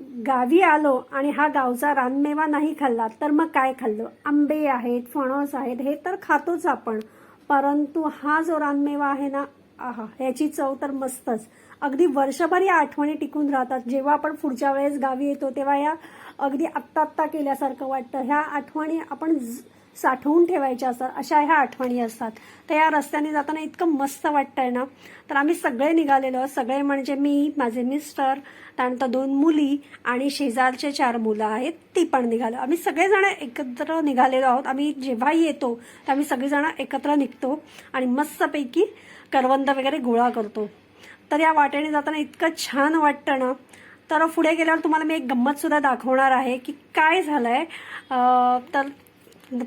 गावी आलो आणि हा गावचा रानमेवा नाही खाल्ला तर मग काय खाल्लं? आंबे आहेत फणस आहेत हे तर खातोच आपण. परंतु हा जो रानमेवा आहे ना आहा ह्याची चव तर मस्तच. अगदी वर्षभर या आठवणी टिकून राहतात. जेव्हा आपण पुढच्या वेळेस गावी येतो तेव्हा या अगदी आत्ता आत्ता केल्यासारखं वाटतं. ह्या आठवणी आपण ज- साठवून ठेवायच्या असतात अशा ह्या आठवणी असतात. तर या रस्त्याने जाताना इतकं मस्त वाटतंय ना. तर आम्ही सगळे निघालेलो सगळे म्हणजे मी माझे मिस्टर त्यानंतर दोन मुली आणि शेजारचे चार मुलं आहेत ती पण निघालो. आम्ही सगळेजण एकत्र निघालेलो आहोत. आम्ही जेव्हाही येतो तर आम्ही सगळेजण एकत्र निघतो आणि मस्तपैकी करवंद वगैरे गोळा करतो. तर या वाटेने जाताना इतकं छान वाटतं ना. तर पुढे गेल्यावर तुम्हाला मी एक गंमत सुद्धा दाखवणार आहे की काय झालंय. आहे तर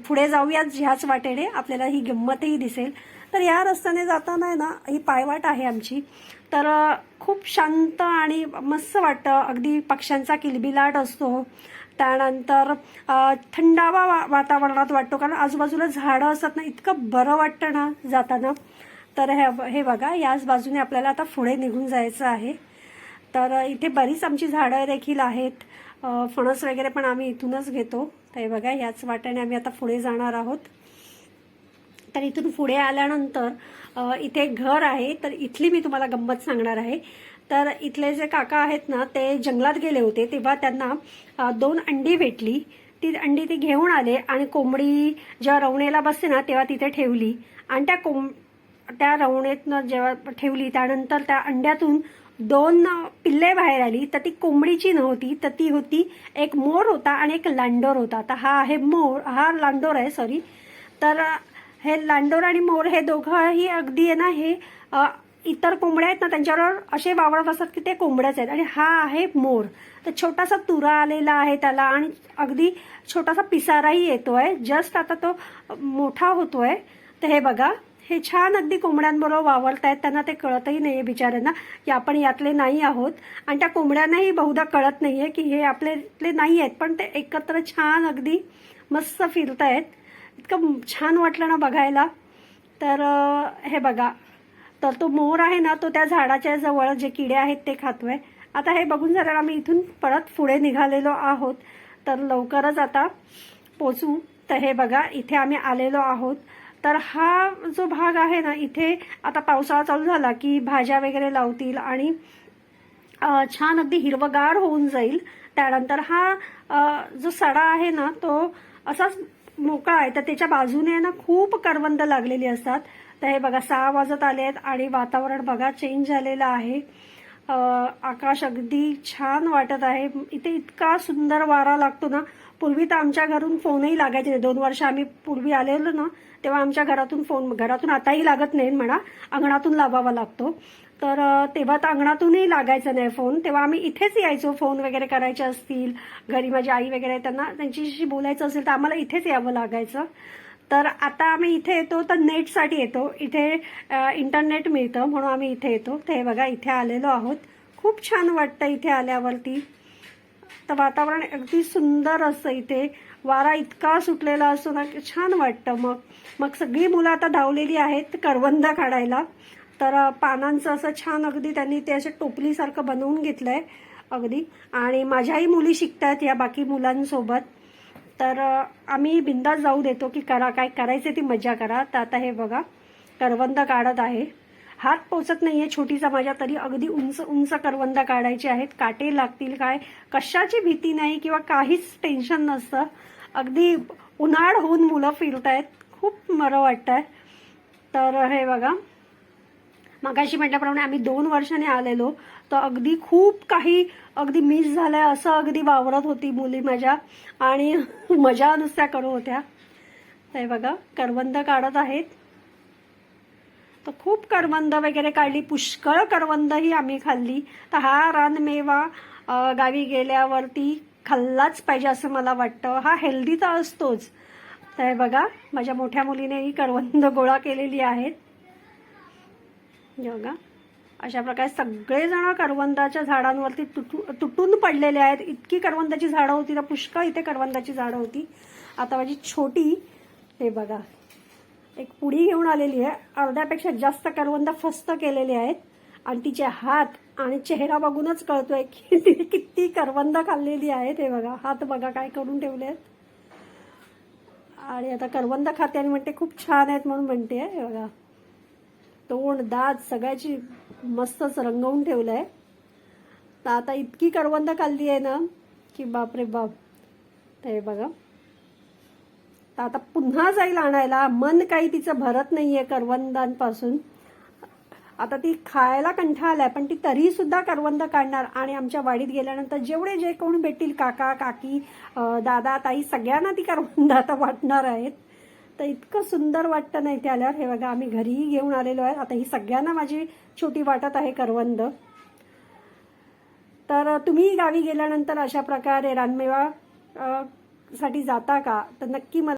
पुढे जाऊयात ह्याच वाटेने. आपल्याला ही गंमतही दिसेल. तर या रस्त्याने जाताना आहे ना ही पायवाट आहे आमची. तर खूप शांत आणि मस्त वाटतं. अगदी पक्ष्यांचा किलबिलाट असतो. त्यानंतर थंडावा वा वातावरणात वाटतो. कारण आजूबाजूला झाडं असतात ना इतकं बरं वाटतं ना जाताना. तर हे हे बघा याच बाजूने आपल्याला आता पुढे निघून जायचं आहे. तर इथे बरीच आमची झाडं देखील आहेत. फणस वगैरे पण आम्ही इथूनच घेतो. तर हे बघा याच वाट्याने आम्ही आता पुढे जाणार आहोत. तर इथून पुढे आल्यानंतर इथे एक घर आहे. तर इथली मी तुम्हाला गंमत सांगणार आहे. तर इथले जे काका आहेत ना ते जंगलात गेले होते. तेव्हा त्यांना दोन अंडी भेटली. ती अंडी ते घेऊन आले आणि कोंबडी जेव्हा रवणेला बसते ना तेव्हा तिथे ठेवली. आणि त्या कोंब त्या रवणेतनं जेव्हा ठेवली त्यानंतर त्या अंड्यातून दोन पिल्ले बाहेर आली तर ती कोंबडीची नव्हती तर ती होती एक मोर होता आणि एक लांडोर होता. तर हा आहे मोर हा लांडोर आहे सॉरी तर हे लांडोर आणि मोर हे दोघंही अगदी आहे ना हे इतर कोंबड्या आहेत ना त्यांच्यावर असे वावरत असतात की ते कोंबड्याच आहेत. आणि हा आहे मोर. तर छोटासा तुरा आलेला आहे त्याला आणि अगदी छोटासा पिसाराही येतोय. जस्ट आता तो मोठा होतोय. तर हे बघा. हे छान अगदी कोंबड्यांबरोबर वावरतायत त्यांना ते कळतही नाहीये बिचाऱ्यांना की आपण यातले नाही आहोत. आणि त्या कोंबड्यांनाही बहुधा कळत नाहीये की हे आपले नाही आहेत पण ते एकत्र छान अगदी मस्त फिरतायत. इतकं छान वाटलं ना बघायला. तर हे बघा. तर तो मोर आहे ना तो त्या झाडाच्या जवळ जे किडे आहेत ते खातोय. आता हे बघून झाल्यावर आम्ही इथून परत पुढे निघालेलो आहोत. तर लवकरच आता पोचू. तर हे बघा इथे आम्ही आलेलो आहोत. तर हा जो भाग आहे ना इथे आता पावसाळा चालू झाला की भाज्या वगैरे लावतील आणि छान अगदी हिरवगार होऊन जाईल. त्यानंतर हा जो सडा आहे ना तो असाच मोकळा आहे. तर त्याच्या बाजूने ना खूप करवंद लागलेली असतात. तर हे बघा सहा वाजत आले आहेत आणि वातावरण बघा चेंज झालेलं आहे. आकाश अगदी छान वाटत आहे. इथे इतका सुंदर वारा लागतो ना पूर्वी तर आमच्या घरून फोनही लागायचे नाही. दोन वर्ष आम्ही पूर्वी आलेलो ना तेव्हा आमच्या घरातून फोन घरातून आताही लागत नाही म्हणा. अंगणातून लावावा लागतो. तर तेव्हा तर अंगणातूनही लागायचं नाही फोन. तेव्हा आम्ही इथेच यायचो फोन वगैरे करायचे असतील घरी माझी आई वगैरे त्यांना त्यांच्याशी बोलायचं असेल तर आम्हाला इथेच यावं लागायचं. तर आता आम्ही इथे येतो तर नेटसाठी येतो. इथे इंटरनेट मिळतं म्हणून आम्ही इथे येतो. ते बघा इथे आलेलो आहोत. खूप छान वाटतं इथे आल्यावरती. तर वातावरण अगदी सुंदर असतं इथे. वारा इतका सुटलेला असतो ना की छान वाटतं मग. मग सगळी मुलं आता धावलेली आहेत करवंद काढायला. तर पानांचं असं छान अगदी त्यांनी ते असं टोपलीसारखं बनवून घेतलंय अगदी. आणि माझ्याही मुली शिकतात या बाकी मुलांसोबत. तर आम्ही बिंदास जाऊ देतो की करा काय करायचे ती मजा करा. तर आता हे बघा करवंद काढत आहे. हात पोचत नाहीये छोटीचा माझ्या तरी अगदी उंच उंच करवंद काढायचे आहेत. काटे लागतील काय? कशाची भीती नाही किंवा काहीच टेन्शन नसतं. अगदी उन्हाळ होऊन मुलं फिरतायत. खूप बरं वाटतंय. तर हे बघा. मगाशी म्हटल्याप्रमाणे आम्ही दोन वर्षाने आलेलो. तर अगदी खूप काही अगदी मिस झालंय असं अगदी वावरत होती मुली माझ्या. आणि मजा नुसत्या करू होत्या. हे बघा करवंद काढत आहेत. तर खूप करवंद वगैरे काढली. पुष्कळ करवंदही आम्ही खाल्ली. तर हा रानमेवा गावी गेल्यावरती खाल्लाच पाहिजे असं मला वाटतं. हा हेल्दी तर असतोच. तर हे बघा माझ्या मोठ्या मुलीनेही करवंद गोळा केलेली आहेत. हे बघा. अशा प्रकारे सगळेजण करवंदाच्या झाडांवरती तुटू तुटून पडलेले आहेत. इतकी करवंदाची झाडं होती तर पुष्कळ इथे करवंदाची झाडं होती. आता माझी छोटी हे बघा. एक पुडी घेऊन आलेली आहे. अर्ध्यापेक्षा जास्त करवंद फस्त केलेले आहेत. आणि तिचे हात आणि चेहरा बघूनच कळतोय की तिने किती करवंद खाल्लेली आहेत हे बघा. हात बघा काय करून ठेवले आहेत आणि आता करवंद खाते आणि म्हणते खूप छान आहेत म्हणून म्हणते हे बघा. तोंड दात सगळ्याची मस्तच रंगवून ठेवलंय. तर आता इतकी करवंद खाल्ली आहे ना की बापरे बाप. ते हे बघा. तर आता पुन्हा जाईल आणायला. मन काही तिचं भरत नाहीये करवंदांपासून. आता ती खायला कंठाळ आलाय पण ती तरी सुद्धा करवंद काढणार. आणि आमच्या वाडीत गेल्यानंतर जेवढे जे कोण भेटतील काका काकी दादा ताई सगळ्यांना ती करवंद आता वाटणार आहेत. तर इतकं सुंदर वाटतं नाही ते आल्यावर. हे बघा आम्ही घरीही घेऊन आलेलो आहे. आता ही सगळ्यांना माझी छोटी वाटत आहे करवंद. तर तुम्ही गावी गेल्यानंतर अशा प्रकारे रानमेवा साठी जाता का? तर नक्की मला